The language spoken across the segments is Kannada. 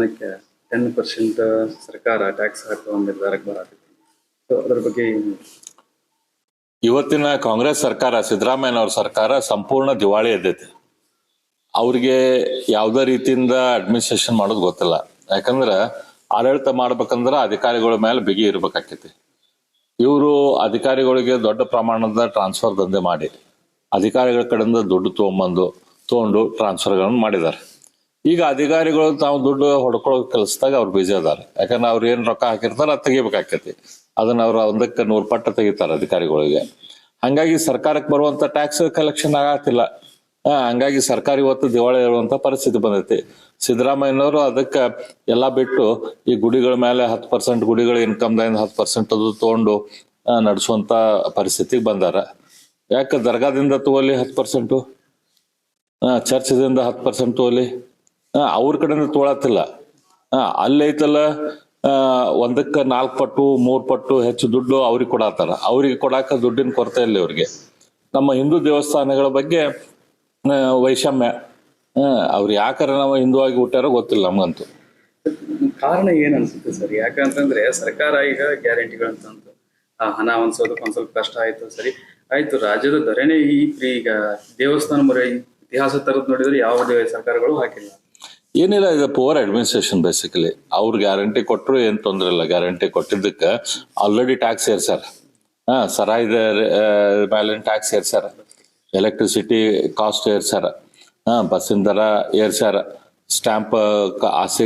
ಟೆನ್ ಪರ್ಸೆಂಟ್ ಸರ್ಕಾರ ಟ್ಯಾಕ್ಸ್ ಹಾಕುವ ನಿರ್ಧಾರಕ್ಕೆ ಸೊ ಬಗ್ಗೆ ಇವತ್ತಿನ ಕಾಂಗ್ರೆಸ್ ಸರ್ಕಾರ, ಸಿದ್ದರಾಮಯ್ಯನವ್ರ ಸರ್ಕಾರ ಸಂಪೂರ್ಣ ದಿವಾಳಿ ಎದ್ದೈತಿ. ಅವ್ರಿಗೆ ಯಾವುದೇ ರೀತಿಯಿಂದ ಅಡ್ಮಿನಿಸ್ಟ್ರೇಷನ್ ಮಾಡೋದು ಗೊತ್ತಿಲ್ಲ. ಯಾಕಂದ್ರ ಆಡಳಿತ ಮಾಡ್ಬೇಕಂದ್ರ ಅಧಿಕಾರಿಗಳ ಮೇಲೆ ಬಿಗಿ ಇರ್ಬೇಕಾಕೈತಿ. ಇವರು ಅಧಿಕಾರಿಗಳಿಗೆ ದೊಡ್ಡ ಪ್ರಮಾಣದ ಟ್ರಾನ್ಸ್ಫರ್ ದಂಧೆ ಮಾಡಿ, ಅಧಿಕಾರಿಗಳ ಕಡೆಯಿಂದ ದುಡ್ಡು ತೊಗೊಂಬಂದು, ತೊಗೊಂಡು ಟ್ರಾನ್ಸ್ಫರ್ಗಳನ್ನು ಮಾಡಿದ್ದಾರೆ. ಈಗ ಅಧಿಕಾರಿಗಳು ತಾವು ದುಡ್ಡು ಹೊಡ್ಕೊಳ್ಳೋ ಕೆಲಸದಾಗ ಅವ್ರು ಬಿಜಿ ಅದಾರೆ. ಯಾಕಂದ್ರೆ ಅವ್ರು ಏನ್ ರೊಕ್ಕ ಹಾಕಿರ್ತಾರ ಅದ್ ತೆಗಿಬೇಕಾಕೈತಿ. ಅದನ್ನ ಅವ್ರ ಒಂದಕ್ಕೆ ನೂರು ಪಟ್ಟ ತೆಗಿತಾರೆ ಅಧಿಕಾರಿಗಳಿಗೆ. ಹಂಗಾಗಿ ಸರ್ಕಾರಕ್ಕೆ ಬರುವಂತ ಟ್ಯಾಕ್ಸ್ ಕಲೆಕ್ಷನ್ ಆಗತ್ತಿಲ್ಲ. ಹಂಗಾಗಿ ಸರ್ಕಾರ ಇವತ್ತು ದಿವಾಳಿ ಇರುವಂತ ಪರಿಸ್ಥಿತಿ ಬಂದೈತಿ. ಸಿದ್ದರಾಮಯ್ಯನವರು ಅದಕ್ಕೆ ಎಲ್ಲಾ ಬಿಟ್ಟು ಈ ಗುಡಿಗಳ ಮೇಲೆ ಹತ್ತು ಪರ್ಸೆಂಟ್ ಗುಡಿಗಳ ಇನ್ಕಮ್ದಾಗಿಂದ ಹತ್ತು ಪರ್ಸೆಂಟ್ ಅದು ತಗೊಂಡು ನಡೆಸುವಂತ ಪರಿಸ್ಥಿತಿಗೆ ಬಂದಾರ. ಯಾಕೆ ದರ್ಗಾದಿಂದ ತಗೋಲಿ ಹತ್ತು ಪರ್ಸೆಂಟು ಚರ್ಚದಿಂದ ಹತ್ತು ಪರ್ಸೆಂಟ್ ತಗೋಲಿ ಅವ್ರ ಕಡೆನೂ ತೋಳತ್ತಿಲ್ಲ. ಅಲ್ಲೈತಲ್ಲ ಒಂದಕ್ಕೆ ನಾಲ್ಕು ಪಟ್ಟು, ಮೂರ್ ಪಟ್ಟು ಹೆಚ್ಚು ದುಡ್ಡು ಅವ್ರಿಗೆ ಕೊಡತ್ತಾರ. ಅವ್ರಿಗೆ ಕೊಡಾಕ ದುಡ್ಡಿನ ಕೊರತೆ ಇಲ್ಲ ಇವ್ರಿಗೆ. ನಮ್ಮ ಹಿಂದೂ ದೇವಸ್ಥಾನಗಳ ಬಗ್ಗೆ ವೈಷಮ್ಯ ಅವ್ರು ಯಾಕಾರ ನಾವು ಹಿಂದೂ ಆಗಿ ಹುಟ್ಟಾರೋ ಗೊತ್ತಿಲ್ಲ ನಮಗಂತೂ. ಕಾರಣ ಏನ್ ಅನ್ಸುತ್ತೆ ಸರ್? ಯಾಕಂತಂದ್ರೆ ಸರ್ಕಾರ ಈಗ ಗ್ಯಾರಂಟಿಗಳು ಆ, ಹಣ ಹೊಂದ್ಸೋದಕ್ಕೆ ಒಂದ್ ಸ್ವಲ್ಪ ಕಷ್ಟ ಆಯ್ತು ಸರಿ. ಆಯ್ತು, ರಾಜ್ಯದ ಧರಣಿ ಈಗ ದೇವಸ್ಥಾನ ಮರ ಇತಿಹಾಸ ತರದ್ ನೋಡಿದ್ರೆ ಯಾವ ಸರ್ಕಾರಗಳು ಹಾಕಿಲ್ಲ. ಏನಿಲ್ಲ, ಇದು ಪುವರ್ ಅಡ್ಮಿನಿಸ್ಟ್ರೇಷನ್ ಬೇಸಿಕಲಿ ಅವ್ರು ಗ್ಯಾರಂಟಿ ಕೊಟ್ಟರು ಏನು ತೊಂದ್ರೆ ಇಲ್ಲ ಗ್ಯಾರಂಟಿ ಕೊಟ್ಟಿದ್ದಕ್ಕೆ ಆಲ್ರೆಡಿ ಟ್ಯಾಕ್ಸ್ ಏರ್ಸ್ಯಾರ. ಹಾ, ಸರಾಯ್ದ ಮೇಲಿನ ಟ್ಯಾಕ್ಸ್ ಏರ್ಸ್ಯಾರ. ಎಲೆಕ್ಟ್ರಿಸಿಟಿ ಕಾಸ್ಟ್ ಏರ್ಸ್ಯಾರ. ಹಾ, ಬಸ್ಸಿನ ದರ ಏರ್ಸ್ಯಾರ. ಸ್ಟ್ಯಾಂಪ್ ಆಸೆ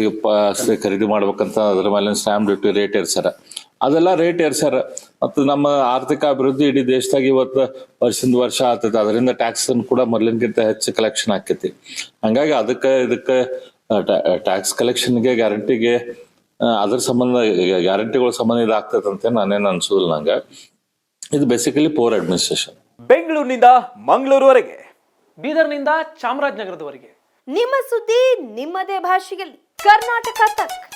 ಆಸೆ ಖರೀದಿ ಮಾಡ್ಬೇಕಂತ ಅದ್ರ ಮೇಲಿನ ಸ್ಟ್ಯಾಂಪ್ ಡ್ಯೂಟಿ ರೇಟ್ ಏರ್ಸ್ಯಾರ. ಅದೆಲ್ಲ ರೇಟ್ ಏರ್ಸ್ಯಾರ. ಮತ್ತು ನಮ್ಮ ಆರ್ಥಿಕ ಅಭಿವೃದ್ಧಿ ಇಡೀ ದೇಶದಾಗ ಇವತ್ತು ವರ್ಷದಿಂದ ವರ್ಷ ಆಗ್ತೈತೆ. ಅದರಿಂದ ಟ್ಯಾಕ್ಸ್ ಕೂಡ ಮೊದಲಿನಗಿಂತ ಹೆಚ್ಚು ಕಲೆಕ್ಷನ್ ಆಕೈತಿ ಹಂಗಾಗಿ ಅದಕ್ಕೆ, ಇದಕ್ಕೆ ಟ್ಯಾಕ್ಸ್ ಕಲೆಕ್ಷನ್ಗೆ ಗ್ಯಾರಂಟಿಗೆ ಅದ್ರ ಸಂಬಂಧ ಗ್ಯಾರಂಟಿಗಳ ಸಂಬಂಧ ಇದಾಗ್ತೈತೆ ಅಂತ ನಾನೇನು ಅನ್ಸೋದಿಲ್ಲ ನಂಗೆ. ಇದು ಬೇಸಿಕಲಿ ಪೋರ್ ಅಡ್ಮಿನಿಸ್ಟ್ರೇಷನ್ ಬೆಂಗಳೂರಿನಿಂದ ಮಂಗಳೂರುವರೆಗೆ ಬೀದರ್ನಿಂದ ಚಾಮರಾಜನಗರದವರೆಗೆ. ನಿಮ್ಮ ಸುದ್ದಿ ನಿಮ್ಮದೇ ಭಾಷೆಯಲ್ಲಿ. ಕರ್ನಾಟಕ ತಕ್.